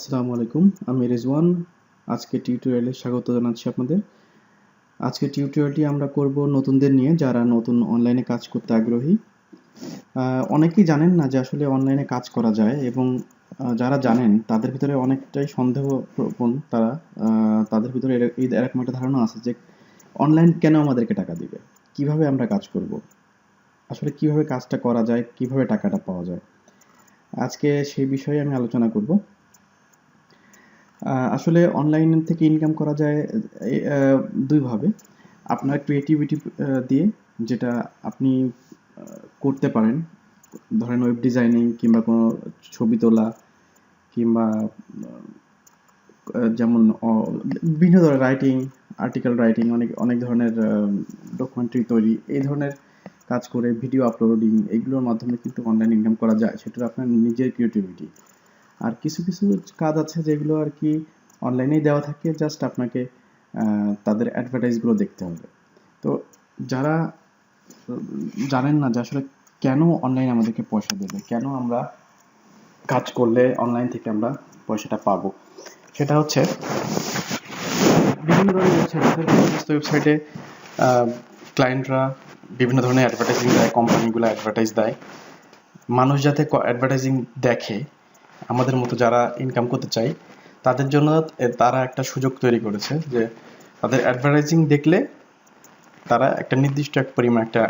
আসসালামু আলাইকুম, আমি রেজওয়ান। আজকে টিউটোরিয়ালে স্বাগত জানাচ্ছি আপনাদের। আজকে টিউটোরিয়ালটি আমরা করব নতুনদের নিয়ে, যারা নতুন অনলাইনে কাজ করতে আগ্রহী। অনেকেই জানেন না যে আসলে অনলাইনে কাজ করা যায় এবং যারা জানেন, তাদের ভিতরে অনেকটাই সন্দেহপ্রবণ তারা তাদের ভিতরে এই এরকম একটা ধারণা আছে যে অনলাইন কেন আমাদেরকে টাকা দিবে? কীভাবে আমরা কাজ করব? আসলে কীভাবে কাজটা করা যায়? কীভাবে টাকাটা পাওয়া যায়? আজকে সেই বিষয়ে আমি আলোচনা করব। আসলে অনলাইন থেকে ইনকাম করা যায় দুইভাবে। আপনার ক্রিয়েটিভিটি দিয়ে যেটা আপনি করতে পারেন। ধরেন ওয়েব ডিজাইনিং কিংবা কোনো ছবি তোলা কিংবা যেমন বিভিন্ন ধরনের রাইটিং আর্টিকেল রাইটিং অনেক অনেক ধরনের ডকুমেন্টারি তৈরি, এই ধরনের কাজ করে ভিডিও আপলোডিং এগুলোর মাধ্যমে কিন্তু অনলাইন ইনকাম করা যায়। সেটা আপনার নিজের ক্রিয়েটিভিটি আর কিছু কিছু কাজ আছে যেগুলো আর কি অনলাইনেই দেওয়া থাকে জাস্ট আপনাকে তাদের অ্যাডভার্টাইজগুলো দেখতে হবে। তো যারা, জানেন না যে আসলে কেন অনলাইন আমাদেরকে পয়সা দেবে? কেন আমরা কাজ করলে অনলাইন থেকে আমরা পয়সাটা পাবো? সেটা হচ্ছে, বিভিন্ন ধরনের ওয়েবসাইট ওয়েবসাইটে ক্লায়েন্টরা বিভিন্ন ধরনের অ্যাডভার্টাইজিং দেয় কোম্পানিগুলো অ্যাডভার্টাইজ দেয়। মানুষ যাতে অ্যাডভার্টাইজিং দেখে আমাদের মতো যারা ইনকাম করতে চায় তাদের জন্য তারা একটা সুযোগ তৈরি করেছে যে তাদের অ্যাডভার্টাইজিং দেখলে তারা একটা নির্দিষ্ট এক পরিমাণ একটা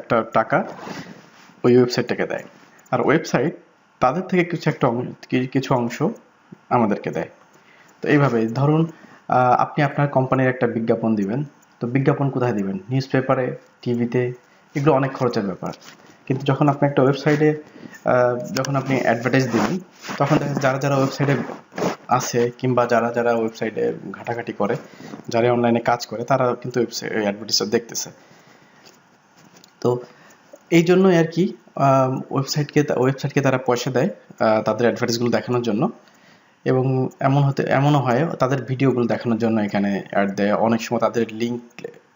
একটা টাকা ওই ওয়েবসাইটটাকে দেয়। আর ওয়েবসাইট তাদের থেকে কিছু একটা কিছু অংশ আমাদেরকে দেয়। তো এইভাবে ধরুন আপনি আপনার কোম্পানির একটা বিজ্ঞাপন দিবেন, তো বিজ্ঞাপন কোথায় দিবেন? নিউজ পেপারে টিভিতে এগুলো অনেক খরচের ব্যাপার। কিন্তু যখন আপনি একটা ওয়েবসাইটে যখন আপনি অ্যাডভার্টাইজ দিবেন, তখন দেখা যারা যারা ওয়েবসাইটে আছে কিংবা যারা যারা ওয়েবসাইটে ঘাটাঘাটি করে, যারা অনলাইনে কাজ করে, তারা কিন্তু ওয়েবসাইট অ্যাডভার্টাইজটা দেখতেছে। তো এই জন্যই আর কি ওয়েবসাইটকে ওয়েবসাইটকে তারা পয়সা দেয় তাদের অ্যাডভার্টাইজগুলো দেখানোর জন্য। এবং এমন হতে, এমনও হয়, তাদের ভিডিওগুলো দেখানোর জন্য এখানে অ্যাড দেয়। অনেক সময় তাদের লিঙ্ক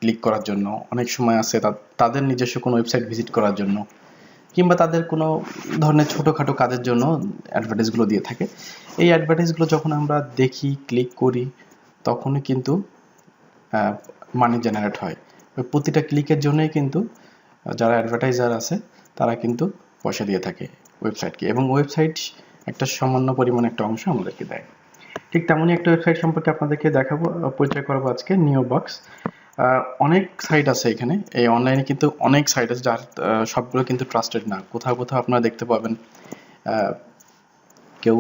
ক্লিক করার জন্য, অনেক সময় আছে তাদের নিজস্ব কোনো ওয়েবসাইট ভিজিট করার জন্য। কিংবা তাদের কোনো ধরনের ছোটোখাটো কাজের জন্য অ্যাডভার্টাইজগুলো দিয়ে থাকে। এই অ্যাডভার্টাইজগুলো যখন আমরা দেখি ক্লিক করি, তখনই কিন্তু মানি জেনারেট হয়। প্রতিটা ক্লিকের জন্যই কিন্তু, যারা অ্যাডভার্টাইজার আছে, তারা কিন্তু পয়সা দিয়ে থাকে ওয়েবসাইটকে এবং ওয়েবসাইট একটা সামান্য পরিমাণ একটা অংশ আমাদেরকে দেয়। ঠিক তেমনই একটা ওয়েবসাইট সম্পর্কে আপনাদেরকে দেখাবো, পরিচয় করাবো আজকে নিও বক্স অনেক সাইট আছে এখানে। এই অনলাইনে কিন্তু অনেক সাইট আছে যার সবগুলো কিন্তু ট্রাস্টেড না। কোথাও কোথাও আপনারা দেখতে পাবেন কেউ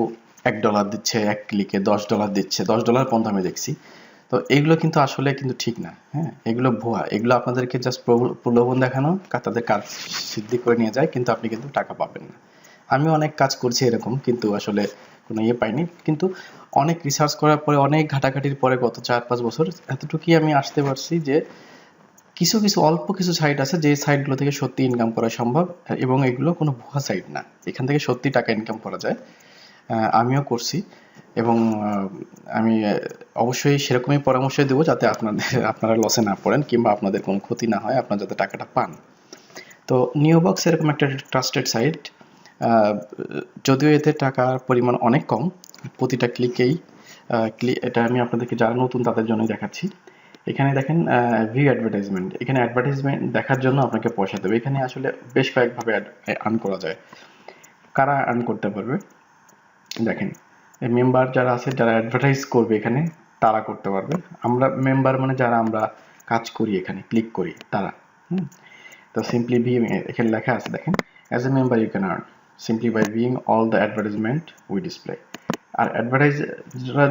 এক ডলার দিচ্ছে এক ক্লিকে দশ ডলার দিচ্ছে, দশ ডলার পর্যন্ত আমি দেখছি। তো এগুলো কিন্তু আসলে কিন্তু ঠিক না হ্যাঁ? এগুলো ভুয়া। এগুলো আপনাদেরকে জাস্ট প্রলোভন দেখানো তাদের কাজ সিদ্ধি করে নিয়ে যায়, কিন্তু আপনি কিন্তু টাকা পাবেন না। আমি অনেক কাজ করছি এরকম, কিন্তু আসলে কোনো ইয়ে পাইনি। কিন্তু অনেক রিসার্চ করার পরে, অনেক ঘাটাঘাটির পরে গত চার পাঁচ বছর এতটুকুই আমি আসতে পারছি যে, কিছু কিছু, অল্প কিছু সাইট আছে যে সাইটগুলো থেকে সত্যি ইনকাম করা সম্ভব, এবং এগুলো কোনো ভুয়া সাইট না। এখান থেকে সত্যি টাকা ইনকাম করা যায়। আমিও করছি। এবং আমি অবশ্যই সেরকমই পরামর্শ দেবো যাতে আপনাদের, আপনারা লসে না পড়েন কিংবা আপনাদের কোনো ক্ষতি না হয়, আপনারা যাতে টাকাটা পান। তো নিওবক্স এরকম একটা ট্রাস্টেড সাইট যদিও এতে টাকার পরিমাণ অনেক কম, প্রতিটা ক্লিকেই ক্লিক এটা আমি আপনাদেরকে যারা নতুন তাদের জন্যই দেখাচ্ছি। এখানে দেখেন ভিউ অ্যাডভার্টাইজমেন্ট এখানে অ্যাডভার্টাইজমেন্ট দেখার জন্য আপনাকে পয়সা দেবে। এখানে আসলে বেশ কয়েকভাবে আর্ন করা যায়। কারা আর্ন করতে পারবে? দেখেন মেম্বার যারা আছে, যারা অ্যাডভার্টাইজ করবে এখানে, তারা করতে পারবে। আমরা মেম্বার মানে যারা আমরা কাজ করি এখানে ক্লিক করি, তারা। হুম? তো সিম্পলি বি এখানে লেখা আছে, দেখেন as a member you can earn simply by being all the advertisement we display R advertise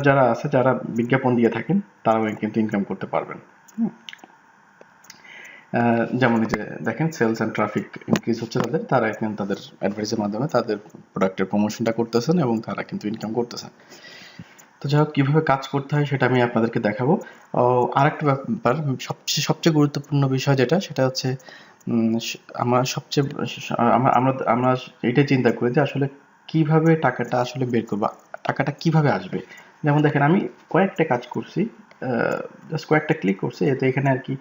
যারা আছে, যারা বিজ্ঞাপন দিয়ে থাকেন, তারাও কিন্তু ইনকাম করতে পারবেন। যেমন যে দেখেন সেলস অ্যান্ড ট্রাফিক ইনক্রিজ হচ্ছে তাদের, তারা কিন্তু তাদের অ্যাডভার্টাইজের মাধ্যমে তাদের প্রোডাক্টের প্রমোশনটা করতেছেন এবং তারা কিন্তু ইনকাম করতেছেন। তো যাই হোক, কীভাবে কাজ করতে হয় সেটা আমি আপনাদেরকে দেখাবো। আরেকটা ব্যাপার, সবচেয়ে সবচেয়ে গুরুত্বপূর্ণ বিষয় যেটা, সেটা হচ্ছে আমরা সবচেয়ে, আমরা আমরা আমরা এটাই চিন্তা করি যে আসলে কীভাবে টাকাটা আসলে বের করব, টাকাটা কীভাবে আসবে। যেমন দেখেন, আমি কয়েকটা কাজ করছি জাস্ট কয়েকটা ক্লিক করছি, এতে এখানে আর কি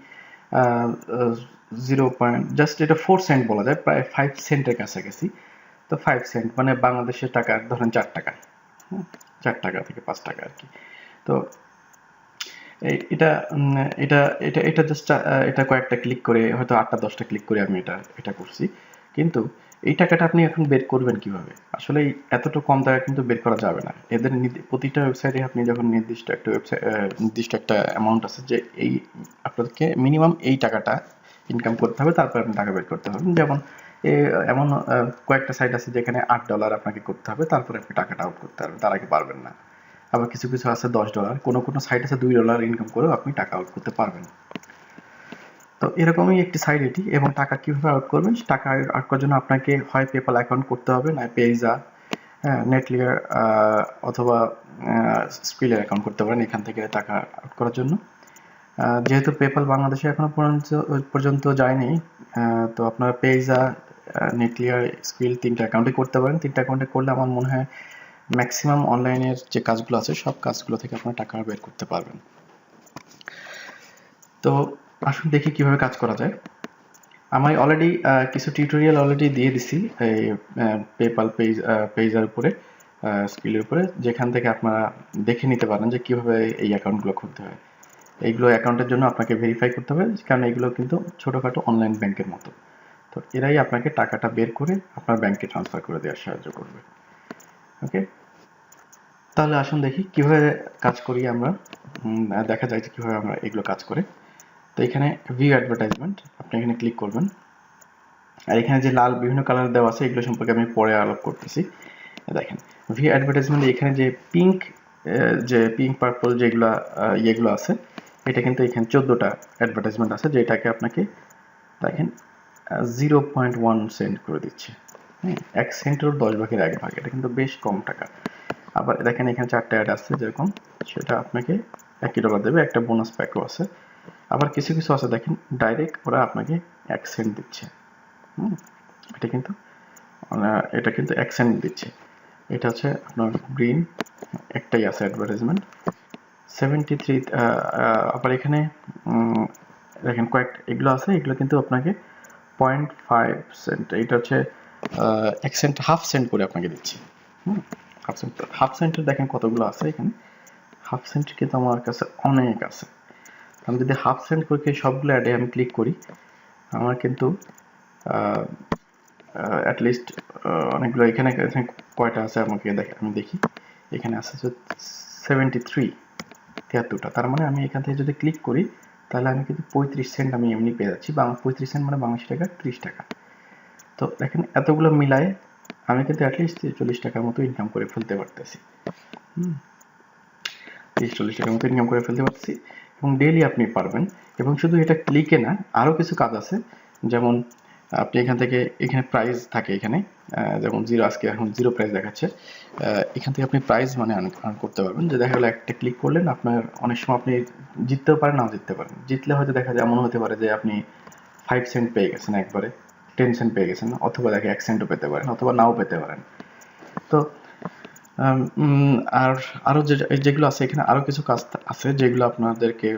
জিরো পয়েন্ট জাস্ট এটা ফোর সেন্ট বলা যায়, প্রায় ফাইভ সেন্টের কাছাকাছি। তো ফাইভ সেন্ট মানে বাংলাদেশের টাকা, ধরেন চার টাকা। হ্যাঁ? চার টাকা থেকে পাঁচ টাকা আর কি। তো এটা এটা এটা এটা জাস্ট এটা কয়েকটা ক্লিক করে, হয়তো আটটা, দশটা ক্লিক করে আমি এটা এটা করছি। কিন্তু এই টাকাটা আপনি এখন বের করবেন কীভাবে? আসলে এই এতটা কম টাকা কিন্তু বের করা যাবে না। এদের প্রতিটা ওয়েবসাইটে আপনি যখন নির্দিষ্ট একটা ওয়েবসাইট নির্দিষ্ট একটা অ্যামাউন্ট আছে যে এই আপনাদেরকে মিনিমাম এই টাকাটা ইনকাম করতে হবে, তারপর আপনি টাকা বের করতে পারবেন। যেমন এমন কয়েকটা সাইট আছে যেখানে আট ডলার আপনাকে করতে হবে, তারপরে আপনি টাকাটা আউট করতে পারবেন, তার আগে পারবেন না। আবার কিছু কিছু আছে দশ ডলার কোনো কোনো সাইট আছে দুই ডলার ইনকাম করেও আপনি টাকা আউট করতে পারবেন। তো এরকমই একটি সাইট এটি, এবং টাকা কীভাবে আউট করবেন, টাকা আউট করার জন্য আপনাকে হয় পেপাল অ্যাকাউন্ট করতে হবে, না পেজা নেটলিয়ার অথবা স্পিলের অ্যাকাউন্ট করতে পারেন এখান থেকে টাকা আউট করার জন্য। যেহেতু পেপাল বাংলাদেশে এখনও পর্যন্ত যায়নি তো আপনারা পেজা নেটলিয়ার স্কিল তিনটা অ্যাকাউন্টে করতে পারেন। তিনটা অ্যাকাউন্টে করলে আমার মনে হয় ম্যাক্সিমাম অনলাইনের যে কাজগুলো আছে, সব কাজগুলো থেকে আপনারা টাকা বের করতে পারবেন। তো আসুন দেখি কীভাবে কাজ করা যায়। আমি অলরেডি কিছু টিউটোরিয়াল অলরেডি দিয়ে দিছি এই পেপাল পেজ পেজের উপরে স্কিলের উপরে। যেখান থেকে আপনারা দেখে নিতে পারেন যে কীভাবে এই অ্যাকাউন্টগুলো খুলতে হয়। এইগুলো অ্যাকাউন্টের জন্য আপনাকে ভেরিফাই করতে হবে, কারণ এগুলো কিন্তু ছোটোখাটো অনলাইন ব্যাংকের মতো। তো এরাই আপনাকে টাকাটা বের করে আপনার ব্যাংকে ট্রান্সফার করে দেওয়ার সাহায্য করবে। ওকে তাহলে আসুন দেখি কীভাবে কাজ করি আমরা। দেখা যায় যে কীভাবে আমরা এগুলো কাজ করে। তো এখানে ভিউ অ্যাডভার্টাইজমেন্ট আপনি এখানে ক্লিক করবেন। আর এখানে যে লাল বিভিন্ন কালার দেওয়া আছে, এগুলো সম্পর্কে আমি পরে আলোক করতেছি। দেখেন ভি অ্যাডভার্টাইজমেন্ট এখানে যে পিঙ্ক যে পিঙ্ক পার্পল যেগুলো ইয়েগুলো আছে, এটা কিন্তু এখানে চোদ্দোটা অ্যাডভার্টাইজমেন্ট আছে, যেটাকে আপনাকে দেখেন জিরো পয়েন্ট ওয়ান সেন্ট করে দিচ্ছে। হ্যাঁ এক সেন্টের দশ ভাগের এক ভাগ, এটা কিন্তু বেশ কম টাকা। আবার দেখেন এখানে চারটে অ্যাড আছে যেরকম, সেটা আপনাকে একই ডলার দেবে, একটা বোনাস প্যাকও আছে। আবার কিছু কিছু আছে, দেখেন ডাইরেক্ট ওরা আপনাকে এক সেন্ট দিচ্ছে। হুম, এটা কিন্তু এটা কিন্তু এক সেন্ট দিচ্ছে। এটা হচ্ছে আপনার গ্রিন একটাই আছে অ্যাডভার্টাইজমেন্ট সেভেন্টি থ্রি আবার এখানে দেখেন কয়েক, এগুলো আছে, এগুলো কিন্তু আপনাকে পয়েন্ট ফাইভ সেন্ট এটা হচ্ছে এক সেন্ট হাফ সেন্ট করে আপনাকে দিচ্ছে। হুম হাফ সেন্ট হাফ সেন্টের দেখেন কতগুলো আছে এখানে। হাফ সেন্ট কিন্তু আমার কাছে অনেক আছে। আমি যদি হাফ সেন্ট করে সবগুলো অ্যাডে আমি ক্লিক করি, আমার কিন্তু অ্যাটলিস্ট অনেকগুলো এখানে কয়টা আছে আমাকে দেখ আমি দেখি। এখানে আছে সেভেন্টি থ্রি তিয়াত্তরটা। তার মানে আমি এখান থেকে যদি ক্লিক করি তাহলে আমি কিন্তু পঁয়ত্রিশ সেন্ট আমি এমনি পেয়ে যাচ্ছি। পঁয়ত্রিশ সেন্ট মানে বাংলাদেশি টাকা ত্রিশ টাকা। তো দেখেন এতগুলো মিলায় আমি কিন্তু অ্যাটলিস্ট চল্লিশ টাকার মতো ইনকাম করে ফেলতে পারতেছি। হুম। তিরিশ চল্লিশ টাকার মতো ইনকাম করে ফেলতে পারতেছি। এবং ডেইলি আপনি পারবেন। এবং শুধু এটা ক্লিকে না আরও কিছু কাজ আছে। যেমন আপনি এখান থেকে, এখানে প্রাইস থাকে এখানে যেমন জিরো আজকে এখন জিরো প্রাইস দেখাচ্ছে। এখান থেকে আপনি প্রাইস মানে আর্ন করতে পারবেন। যে দেখা গেলো একটা ক্লিক করলেন, আপনার অনেক সময় আপনি জিততেও পারেন, নাও জিততে পারেন। জিতলে হয়তো দেখা যায় এমন হতে পারে যে আপনি ফাইভ সেন্ট পেয়ে গেছেন একবারে টেন সেন্ট পেয়ে গেছেন, অথবা দেখে এক সেন্টও পেতে পারেন, অথবা নাও পেতে পারেন। তো আর আরও যেগুলো আছে এখানে আরও কিছু কাজ আছে, যেগুলো আপনাদেরকে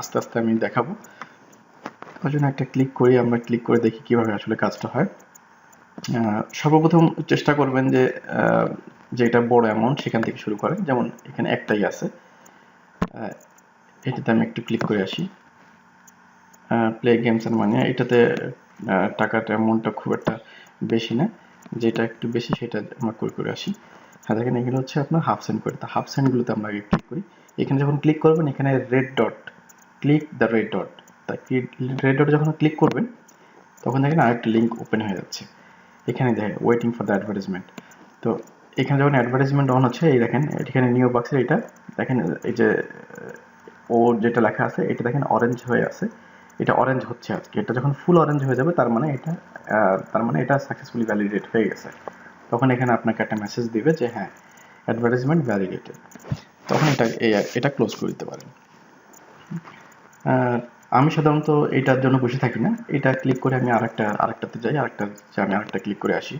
আস্তে আস্তে আমি দেখাবো। ওই জন্য একটা ক্লিক করি, আমরা ক্লিক করে দেখি কীভাবে আসলে কাজটা হয়। সর্বপ্রথম চেষ্টা করবেন যে যেটা বড় অ্যামাউন্ট সেখান থেকে শুরু করেন। যেমন এখানে একটাই আছে। এটাতে আমি একটু ক্লিক করে আসি। প্লে গেমস এন্ড মানি এটাতে টাকাটা অ্যামাউন্টটা খুব একটা বেশি না। যেটা একটু বেশি সেটা আমরা করে করে আসি। হ্যাঁ দেখেন এখানে হচ্ছে আপনার হাফ সেন্ট করে। হাফ সেন্টগুলোতে আমরা আগে ক্লিক করি। এখানে যখন ক্লিক করবেন, এখানে red dot click the red dot তা রেড ডট যখন ক্লিক করবেন তখন দেখেন আরেকটা লিঙ্ক ওপেন হয়ে যাচ্ছে। এখানে দেখেন ওয়েটিং ফর দ্য অ্যাডভার্টাইজমেন্ট তো এখানে যখন অ্যাডভার্টাইজমেন্ট অন হচ্ছে এই দেখেন এখানে নিউ বক্সের এটা দেখেন এই যে ও যেটা লেখা আছে এটা দেখেন অরেঞ্জ হয়ে আছে। এটা অরেঞ্জ হচ্ছে আজকে। এটা যখন ফুল অরেঞ্জ হয়ে যাবে তার মানে এটা তার মানে এটা সাকসেসফুলি ভ্যালিডেট হয়ে গেছে। তখন এখানে আপনাকে একটা মেসেজ দিবে যে হ্যাঁ অ্যাডভার্টাইজমেন্ট ভ্যালিডেটেড তখন এটা এটা ক্লোজ করে দিতে পারেন। আহ, আমি সাধারণত এটার জন্য বসে থাকি না। এটা ক্লিক করে আমি আরেকটা, আরেকটাতে যাই, আরেকটা আমি আরেকটা ক্লিক করে আসি।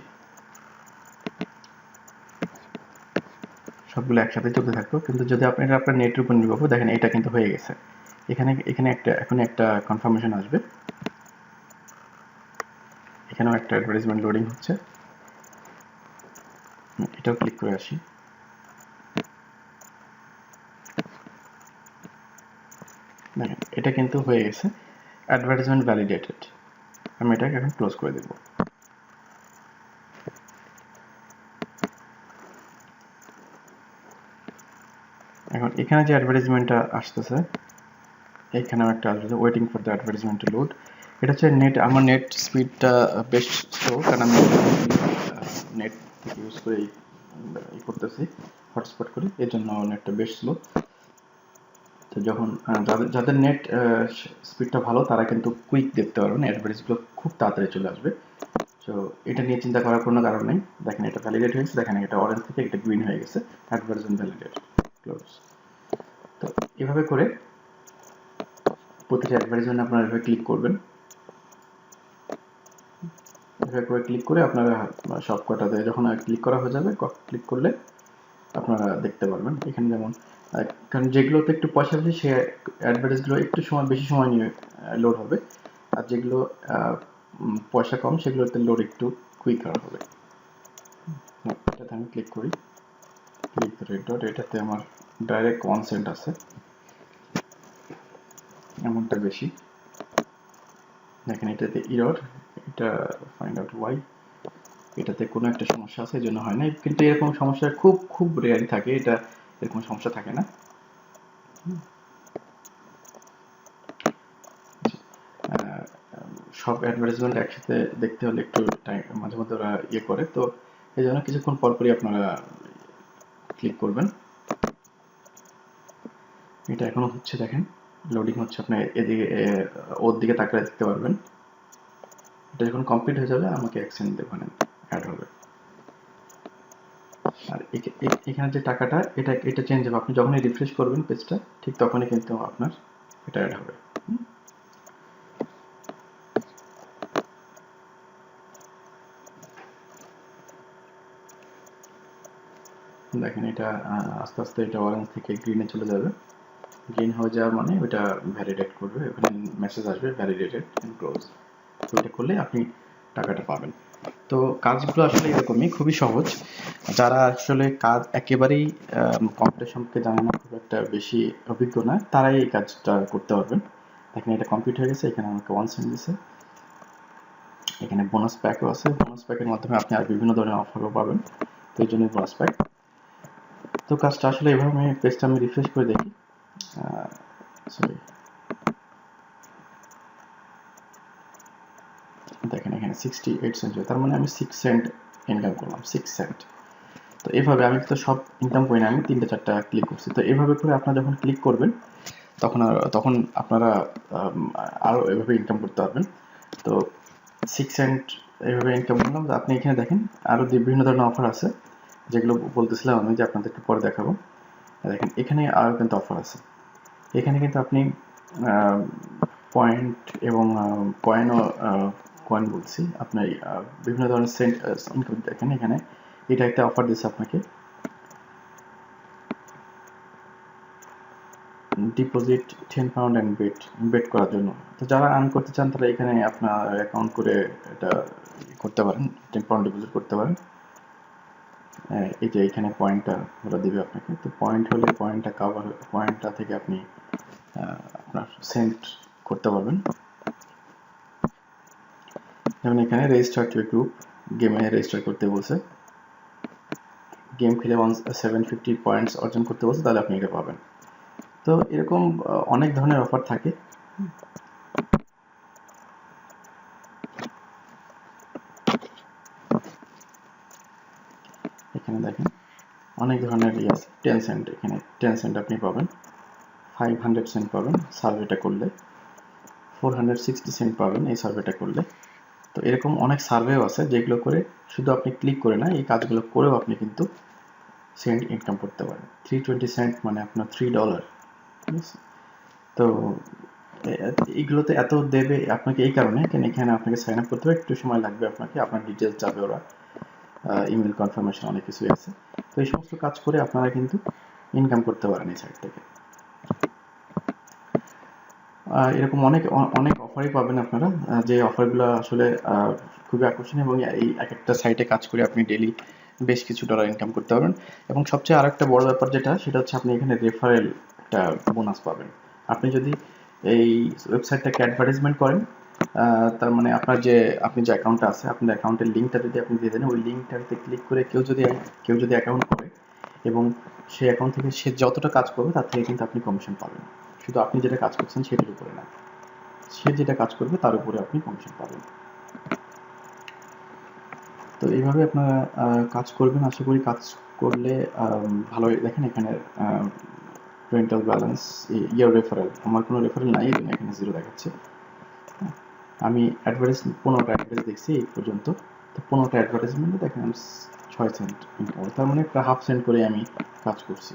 সবগুলো একসাথে চলতে থাকতো কিন্তু যদি আপনি, এটা আপনার নেটের উপর নির্ভর দেখেন, এটা কিন্তু হয়ে গেছে। এখানে এখানে একটা, এখন একটা কনফার্মেশন আসবে। এখানেও একটা অ্যাডভার্টাইজমেন্ট লোডিং হচ্ছে। এটাও ক্লিক করে আসি। এটা কিন্তু হয়ে গেছে অ্যাডভার্টাইজমেন্ট ভ্যালিডেটেড আমি এটাকে এখন ক্লোজ করে দেব। এখন এখানে যে অ্যাডভার্টাইজমেন্টটা আসতেছে, এখানেও একটা আসবে waiting for the advertisement to load এটা হচ্ছে নেট আমার নেট স্পিডটা বেশ স্লো কারণ আমি নেট ইউজ করে ই করতেছি হটস্পট করে এর জন্য নেটটা বেশ স্লো তো যখন যাদের যাদের নেট স্পিডটা ভালো, তারা কিন্তু কুইক দেখতে পারবেন। অ্যাডভার্টাইজগুলো খুব তাড়াতাড়ি চলে আসবে। তো এটা নিয়ে চিন্তা করার কোনো কারণ নেই। দেখেন এটা ভ্যালিডেট হয়েছে, দেখেন এটা অরেঞ্জ থেকে এটা গ্রিন হয়ে গেছে। অ্যাডভার্টাইজমেন্ট ভ্যালিডেট ক্লোজ তো এভাবে করে প্রতিটা অ্যাডভার্টাইজমেন্ট আপনারা এভাবে ক্লিক করবেন। এভাবে করে ক্লিক করে আপনারা সব কটাতে যখন ক্লিক করা হয়ে যাবে ক্লিক করলে আপনারা দেখতে পারবেন। এখানে যেমন কারণ যেগুলোতে একটু পয়সা বেশি, সে অ্যাডভার্টাইজগুলো একটু সময়, বেশি সময় নিয়ে লোড হবে। আর যেগুলো পয়সা কম, সেগুলোতে লোড একটু কুইকার হবে। এটাতে আমি ক্লিক করি। ক্লিক করে ডট এটাতে আমার ডাইরেক্ট ওয়ান সেন্ট আছে। এমনটা বেশি। দেখেন, এটাতে ইরর এটা ফাইন্ড আউট ওয়াই এটাতে কোনো একটা সমস্যা আছে, এই জন্য হয় না। কিন্তু এরকম সমস্যা খুব খুব রেয়ারই থাকে। এটা এরকম সমস্যা থাকে না? সব অ্যাডভার্টাইজমেন্ট একসাথে দেখতে হলে একটু মাঝে মধ্যে ওরা ইয়ে করে। তো এই জন্য কিছুক্ষণ পর পরই আপনারা ক্লিক করবেন। এটা এখনও হচ্ছে দেখেন। লোডিং হচ্ছে আপনি এদিকে ওর দিকে তাকালে দেখতে পারবেন। এটা যখন কমপ্লিট হয়ে যাবে, আমাকে অ্যাকসেন্ট ওখানে অ্যাড হবে। আর এখানে যে টাকাটা, এটা এটা চেঞ্জ হবে। আপনি যখনই রিফ্রেশ করবেন পেজটা ঠিক তখনই কিন্তু আপনার এটা অ্যাড হবে। দেখেন এটা আস্তে আস্তে এটা অরেঞ্জ থেকে গ্রিনে চলে যাবে। গ্রিন হয়ে যাওয়া মানে ওটা ভ্যালিডেট করবে। ওখানে মেসেজ আসবে ভ্যালিডেটেড এন্ড ক্লোজ তো এটা করলে আপনি টাকাটা পাবেন। তো কাজগুলো আসলে এরকমই, খুবই সহজ। যারা আসলে কাজ একেবারেই কম্পিউটার সম্পর্কে জানে না, খুব একটা বেশি অভিজ্ঞ না, তারাই এই কাজটা করতে পারবেন। দেখেন এটা কমপ্লিট হয়ে গেছে, এখানে আমাকে ওয়ান সেন্ট দিছে। এখানে বোনাস প্যাকও আছে। বোনাস প্যাকের মাধ্যমে আপনি আর বিভিন্ন ধরনের অফারও পাবেন। তো এই জন্যই বোনাস প্যাক তো কাজটা আসলে এভাবে আমি পেজটা আমি রিফ্রেশ করে দেখি। সরি দেখেন এখানে সিক্সটি এইট সেন্ট তার মানে আমি সিক্স সেন্ট ইনকাম করলাম সিক্স সেন্ট তো এভাবে আমি তো সব ইনকাম করি না আমি তিনটে চারটা ক্লিক করছি। তো এইভাবে করে আপনারা যখন ক্লিক করবেন, তখন তখন আপনারা আরও এভাবে ইনকাম করতে পারবেন। তো সিক্স সেন্ট এভাবে ইনকাম করলাম। তো আপনি এখানে দেখেন আরও বিভিন্ন ধরনের অফার আছে, যেগুলো বলতেছিলাম আমি যে আপনাদের একটু পরে দেখাবো। দেখেন, এখানে আরও কিন্তু অফার আছে। এখানে কিন্তু আপনি পয়েন্ট এবং কয়েনও কয়েন বলছি। আপনার বিভিন্ন ধরনের সেন্ট ইনকাম দেখেন এখানে। এটা একটা অফার দিচ্ছে আপনাকে। Deposit ten pound and bet bet করার জন্য। তো যারা আর্ন করতে চান, তারা এখানে আপনার অ্যাকাউন্ট করে এটা করতে পারেন টেন পাউন্ড ডিপোজিট করতে পারেন। এই যে এখানে পয়েন্টটা ওরা দেবে আপনাকে। তো পয়েন্ট হলে পয়েন্টটা কাভার পয়েন্টটা থেকে আপনি আপনার সেন্ট করতে পারবেন। যেমন এখানে রেজিস্টার টু গ্রুপ গেমে রেজিস্টার করতে বলছে। গেম খেলে ওয়ান সেভেন ফিফটি পয়েন্টস অর্জন করতে বলছে, তাহলে আপনি এটা পাবেন। তো এরকম অনেক ধরনের অফার থাকে। এখানে দেখেন, অনেক ধরনের ইয়ে আছে টেন সেন্ট এখানে টেন সেন্ট আপনি পাবেন। ফাইভ হান্ড্রেড সেন্ট পাবেন সার্ভেটা করলে। ফোর হান্ড্রেড সিক্সটি সেন্ট পাবেন এই সার্ভেটা করলে। এরকম অনেক সার্ভেও আছে যেগুলো করে শুধু আপনি ক্লিক করে না, এই কাজগুলো করেও আপনি কিন্তু সেন্ট ইনকাম করতে পারেন। থ্রি টোয়েন্টি সেন্ট মানে আপনার থ্রি ডলার তো এইগুলোতে এত দেবে আপনাকে এই কারণে, কেন এখানে আপনাকে সাইন আপ করতে হবে, একটু সময় লাগবে আপনাকে, আপনার ডিটেলস যাবে ওরা ইমেল কনফার্মেশন অনেক কিছুই আছে। তো এই সমস্ত কাজ করে আপনারা কিন্তু ইনকাম করতে পারেন এই সাইট থেকে। এরকম অনেক অনেক অফারই পাবেন আপনারা যে অফারগুলো আসলে খুবই আকর্ষণীয় এবং এই এক একটা সাইটে কাজ করে আপনি ডেলি বেশ কিছু ডলার ইনকাম করতে পারবেন। এবং সবচেয়ে আর একটা বড় ব্যাপার যেটা, সেটা হচ্ছে আপনি এখানে রেফারেল একটা বোনাস পাবেন। আপনি যদি এই ওয়েবসাইটটাকে অ্যাডভার্টাইজমেন্ট করেন তার মানে আপনার যে, আপনি যে অ্যাকাউন্টটা আছে আপনার অ্যাকাউন্টের লিঙ্কটা যদি আপনি দিয়ে দেন, ওই লিঙ্কটাতে ক্লিক করে কেউ যদি কেউ যদি অ্যাকাউন্ট করে, এবং সেই অ্যাকাউন্ট থেকে সে যতটা কাজ করবে, তার থেকে কিন্তু আপনি কমিশন পাবেন। শুধু আপনি যেটা কাজ করছেন সেটার উপরে না। সে যেটা কাজ করবে তার উপরে আপনি কমিশন পাবেন। তো এইভাবে আপনারা কাজ করবেন। আশা করি কাজ করলে ভালোই। দেখেন এখানে রেন্টাল ব্যালেন্স ইয়ার রেফারেল আমার কোনো রেফারেল নাই জন্য এখানে জিরো দেখাচ্ছে। হ্যাঁ, আমি অ্যাডভার্টাইজ পনেরোটা অ্যাডভার্টাইজ দেখছি এই পর্যন্ত। তো পনেরোটা অ্যাডভার্টাইজমেন্টে দেখেন আমি ছয় সেন্ট ইনকাম তার মানে প্রায় হাফ সেন্ট করে আমি কাজ করছি।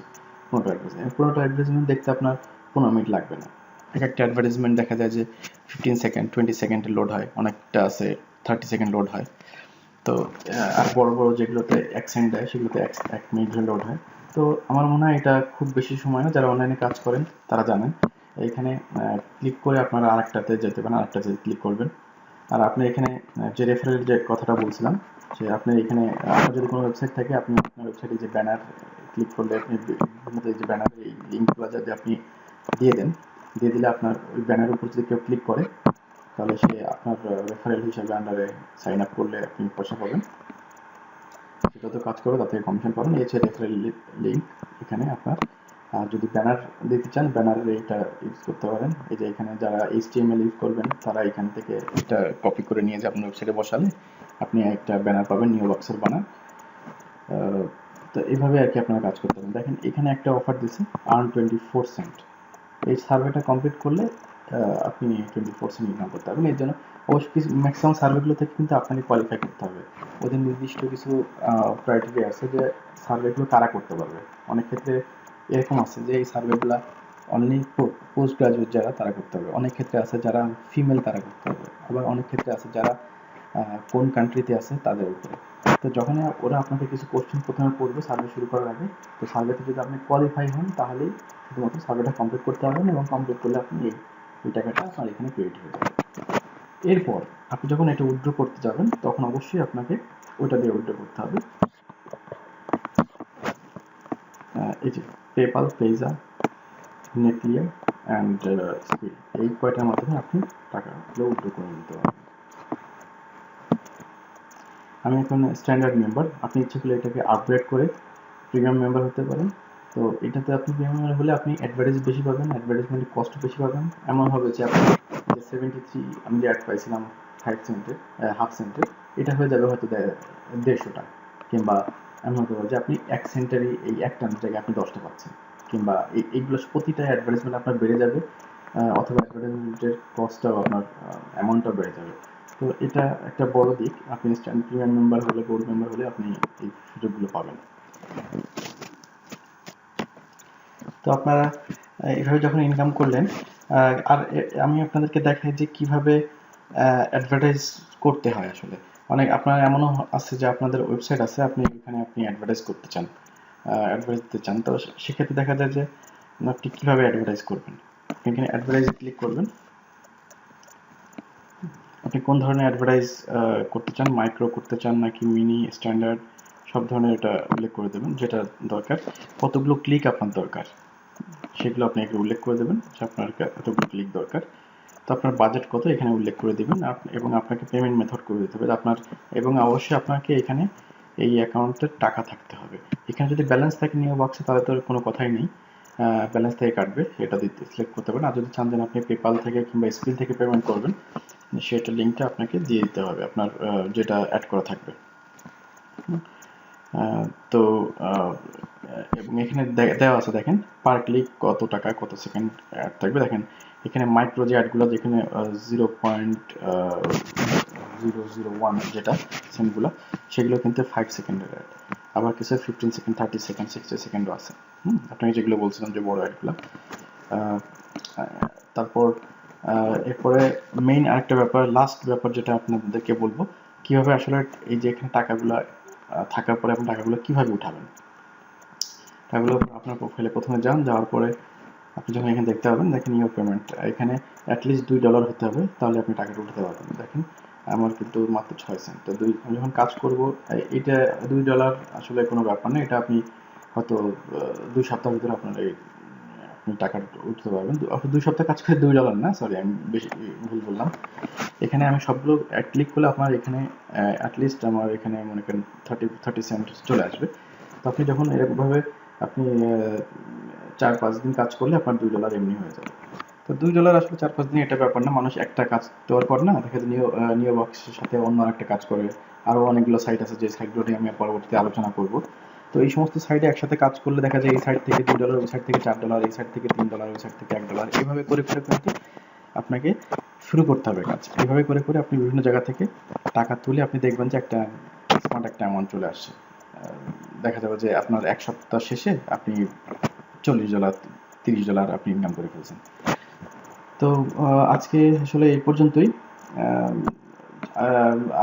পনেরোটা অ্যাডভার্টাইজমেন্ট পনেরোটা অ্যাডভার্টাইজমেন্ট দেখতে আপনার পনেরো মিনিট লাগবে না। এক একটা অ্যাডভার্টাইজমেন্ট দেখা যায় যে ফিফটিন সেকেন্ড টোয়েন্টি সেকেন্ডে লোড হয়, অনেকটা আছে থার্টি সেকেন্ড লোড হয়। তো আর বড় বড় যেগুলোতে এক সেন্ট দেয়, সেগুলোতে এক এক মিনিট ধরে লোড হয়। তো আমার মনে হয় এটা খুব বেশি সময় না, যারা অনলাইনে কাজ করেন, তারা জানেন। এখানে ক্লিক করে আপনারা আরেকটাতে যেতে পারেন, আরেকটাতে ক্লিক করবেন। আর আপনি এখানে যে রেফারেল যে কথাটা বলছিলাম যে আপনি এখানে আপনার যদি কোনো ওয়েবসাইট থাকে, আপনি আপনার ওয়েবসাইটে যে ব্যানার ক্লিক করলে আপনি যে ব্যানার এই লিঙ্কগুলো যদি আপনি দিয়ে দেন। দিয়ে দিলে আপনার ওই ব্যানার উপর যদি কেউ ক্লিক করে তাহলে সে আপনার রেফারেল হিসেবে আন্ডারে সাইন আপ করলে আপনি পয়সা পাবেন। সেটা তো কাজ করে তাতে কমিশন পাবেন। এই হচ্ছে রেফারেল লিঙ্ক এখানে আপনার। আর যদি ব্যানার দিতে চান ব্যানারের এইটা ইউজ করতে পারেন। এই যে এখানে যারা এইচটিএমএল ইউজ করবেন তারা এখান থেকে এটা কপি করে নিয়ে যে আপনার ওয়েবসাইটে বসালে আপনি একটা ব্যানার পাবেন নিউ বক্সের আহ, তো এইভাবে আর কি আপনারা কাজ করতে পারেন। দেখেন এখানে একটা অফার দিছে আর্ন টোয়েন্টি ফোর সেন্ট এই সার্ভেটা কমপ্লিট করলে আপনি টোয়েন্টি ফোর সেন্ট ইনকাম করতে পারবেন। এর জন্য অবশ্যই কিছু ম্যাক্সিমাম সার্ভেগুলো থেকে কিন্তু আপনাকে কোয়ালিফাই করতে হবে। ওদের নির্দিষ্ট কিছু ক্রাইটেরিয়া আছে যে সার্ভেগুলো কারা করতে পারবে। অনেক ক্ষেত্রে এরকম আছে যে এই সার্ভেগুলো অনলি পোস্ট গ্রাজুয়েট যারা, তারা করতে হবে অনেক ক্ষেত্রে আছে যারা ফিমেল তারা করতে হবে আবার অনেক ক্ষেত্রে আছে যারা কোন কান্ট্রিতে আছে তাদের উপরে। তো যখন ওরা আপনাকে কিছু কোশ্চেন প্রথমে করবে সার্ভে শুরু করার আগে, তো সার্ভেতে যদি আপনি কোয়ালিফাই হন, তাহলেই শুধুমাত্র সার্ভেটা কমপ্লিট করতে পারবেন এবং কমপ্লিট করলে আপনি এই টাকাটা আপনার এখানে ক্রেডিট হয়ে যাবে। এরপর আপনি যখন এটা উইথড্র করতে যাবেন, তখন অবশ্যই আপনাকে ওটা দিয়ে উইথড্র করতে হবে। এই যে PayPal Payza Neteller and speed এই কয়টার মাধ্যমে আপনি টাকাগুলো উইথড্র করে নিতে পারবেন। আমি এখন স্ট্যান্ডার্ড মেম্বার আপনি ইচ্ছে করলে এটাকে আপগ্রেড করে প্রিমিয়াম মেম্বার হতে পারেন। তো এটাতে আপনি প্রিমিয়াম মেম্বার হলে আপনি অ্যাডভার্টাইজ বেশি পাবেন অ্যাডভার্টাইজমেন্টের কস্ট বেশি পাবেন। এমন হবে যে আপনি সেভেন্টি থ্রি আমি যে অ্যাড পাইছিলাম ফাইভ সেন্টের হাফ সেন্টের এটা হয়ে যাবে হয়তো দে- দেড়শো টাকা কিংবা এমন হতে পারে যে আপনি এক সেন্টারই এই একটা জায়গায় আপনি দশটা পাচ্ছেন কিংবা এই- এইগুলো প্রতিটা অ্যাডভার্টাইজমেন্ট আপনার বেড়ে যাবে অথবা অ্যাডভার্টাইজমেন্টের কস্টটাও আপনার অ্যামাউন্টটাও বেড়ে যাবে। তো এটা একটা বড় দিক। আপনি স্ট্যান্ড প্রিমিয়াম মেম্বার হলে গোল্ড মেম্বার হলে আপনি এই সুযোগগুলো পাবেন। তো আপনারা আহ, এইভাবে যখন ইনকাম করলেন আর আমি আপনাদেরকে দেখাই যে কীভাবে অ্যাডভার্টাইজ করতে হয় আসলে। অনেক আপনার এমনও আছে যে আপনাদের ওয়েবসাইট আছে আপনি এখানে আপনি অ্যাডভার্টাইজ করতে চান অ্যাডভার্টাইজ দিতে চান। তো সেক্ষেত্রে দেখা যায় যে আপনি কীভাবে অ্যাডভার্টাইজ করবেন? এখানে অ্যাডভার্টাইজ ক্লিক করবেন। আপনি কোন ধরনের অ্যাডভার্টাইজ করতে চান? মাইক্রো করতে চান নাকি মিনি স্ট্যান্ডার্ড সব ধরনের এটা উল্লেখ করে দেবেন, যেটা দরকার। কতগুলো ক্লিক আপনার দরকার? সেগুলো আপনি এখানে উল্লেখ করে দেবেন, যে আপনার কতগুলো ক্লিক দরকার। তো আপনার বাজেট কত, এখানে উল্লেখ করে দেবেন। এবং আপনাকে পেমেন্ট মেথড করে দিতে হবে। আপনার এবং অবশ্যই আপনাকে এখানে এই অ্যাকাউন্টের টাকা থাকতে হবে। এখানে যদি ব্যালেন্স থাকে নিয়ে বক্সে তাহলে তো কোনো কথাই নেই। ব্যালেন্স থেকে কাটবে, এটা দিতে সিলেক্ট করতে পারেন। আর যদি চান যে আপনি পেপাল থেকে কিংবা স্পিল থেকে পেমেন্ট করবেন সেটা লিঙ্কটা আপনাকে দিয়ে দিতে হবে, আপনার যেটা অ্যাড করা থাকবে। তো এবং এখানে দেওয়া আছে, দেখেন পার ক্লিক কত টাকা, কত সেকেন্ড অ্যাড থাকবে। দেখেন, এখানে মাইক্রো যে অ্যাডগুলো যেখানে zero point zero zero one যেটা সেন্টগুলো সেগুলো কিন্তু ফাইভ সেকেন্ডের অ্যাড আবার কিছু fifteen second thirty second sixty সেকেন্ডও আছে। হুম? আপনাকে যেগুলো বলছিলাম, যে বড় অ্যাডগুলো তারপর এরপরে মেইন আরেকটা ব্যাপার লাস্ট ব্যাপার যেটা আপনাদেরকে বলব, কীভাবে আসলে এই যে এখানে টাকাগুলো থাকার পরে আপনি টাকাগুলো কীভাবে উঠাবেন? টাকাগুলো আপনার প্রোফাইলে প্রথমে যান, যাওয়ার পরে আপনি যখন এখানে দেখতে পাবেন, দেখেন ইউর পেমেন্ট এখানে অ্যাটলিস্ট দুই ডলার হতে হবে, তাহলে আপনি টাকাটা উঠাতে পারবেন। দেখেন, আমার কিন্তু মাত্র ছয় সেন্ট তো দুই, আমি যখন কাজ করব এটা দুই ডলার আসলে কোনো ব্যাপার না, এটা আপনি হয়তো দুই সপ্তাহের ভিতরে আপনার এই টাকা উঠতে পারবেন। দুই সপ্তাহ কাজ করে দুই ডলার না? সরি আমি বেশি ভুল বললাম। এখানে আমি সবগুলো ক্লিক করলে আপনার এখানে অ্যাটলিস্ট আমার এখানে মনে করেন থার্টি থার্টি সেন্ট চলে আসবে। তো আপনি যখন এরকমভাবে আপনি চার, পাঁচ দিন কাজ করলে আপনার দুই ডলার এমনি হয়ে যাবে। তো দুই ডলার আসলে চার, পাঁচ দিন এটা ব্যাপার না। মানুষ একটা কাজ দেওয়ার পর না, দেখা যায় নিও নিও বক্সের সাথে অন্য একটা কাজ করে। আরও অনেকগুলো সাইট আছে যে সাইটগুলো নিয়ে আমি পরবর্তীতে আলোচনা করব। তো এই সমস্ত সাইটে একসাথে কাজ করলে দেখা যায় এই সাইট থেকে দুই ডলার ওই সাইট থেকে চার ডলার এই সাইট থেকে তিন ডলার ওই সাইট থেকে এক ডলার এইভাবে করে করে কিন্তু আপনাকে শুরু করতে হবে কাজ। এইভাবে করে করে আপনি বিভিন্ন জায়গা থেকে টাকা তুলে আপনি দেখবেন যে একটা স্মার্ট একটা অ্যামাউন্ট চলে আসছে। দেখা যাবে যে আপনার এক সপ্তাহ শেষে আপনি চল্লিশ ডলার তিরিশ ডলার আপনি ইনকাম করে ফেলছেন। তো আজকে আসলে এই পর্যন্তই।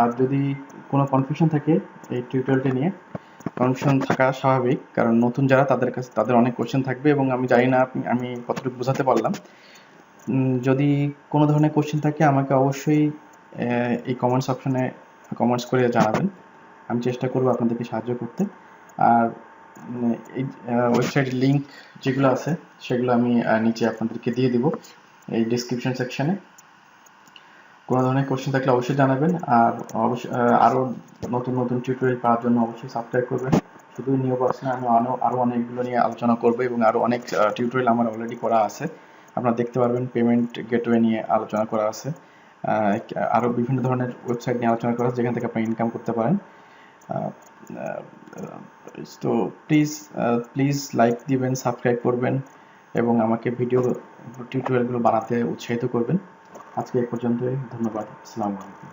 আর যদি কোনো কনফিউশন থাকে এই টিউটোরিয়ালটা নিয়ে কনফিউশন থাকা স্বাভাবিক কারণ নতুন যারা তাদের কাছে তাদের অনেক কোশ্চেন থাকবে এবং আমি জানি না আপনি আমি কতটুকু বোঝাতে পারলাম। যদি কোনো ধরনের কোশ্চেন থাকে আমাকে অবশ্যই এই কমেন্টস অপশনে কমেন্টস করে জানাবেন। আমি চেষ্টা করব আপনাদেরকে সাহায্য করতে। আর উম, এই ওয়েবসাইটের লিংক যেগুলো আছে সেগুলো আমি নিচে আপনাদেরকে দিয়ে দিব এই ডিসক্রিপশন সেকশনে কোনো ধরনের কোশ্চেন থাকলে অবশ্যই জানাবেন। আর অবশ্যই আহ, আরও নতুন নতুন টিউটোরিয়াল পাওয়ার জন্য অবশ্যই সাবস্ক্রাইব করবেন। শুধু নিউ বক্স না আমি আরও আরও অনেকগুলো নিয়ে আলোচনা করব এবং আরও অনেক টিউটোরিয়াল আমার অলরেডি করা আছে। আপনারা দেখতে পারবেন পেমেন্ট গেটওয়ে নিয়ে আলোচনা করা আছে। আহ, আরও বিভিন্ন ধরনের ওয়েবসাইট নিয়ে আলোচনা করা আছে যেখান থেকে আপনি ইনকাম করতে পারেন। তো প্লিজ প্লিজ লাইক দিবেন সাবস্ক্রাইব করবেন এবং আমাকে ভিডিও টিউটোরিয়ালগুলো বানাতে উৎসাহিত করবেন। আজকে এ পর্যন্তই ধন্যবাদ আসসালামু আলাইকুম।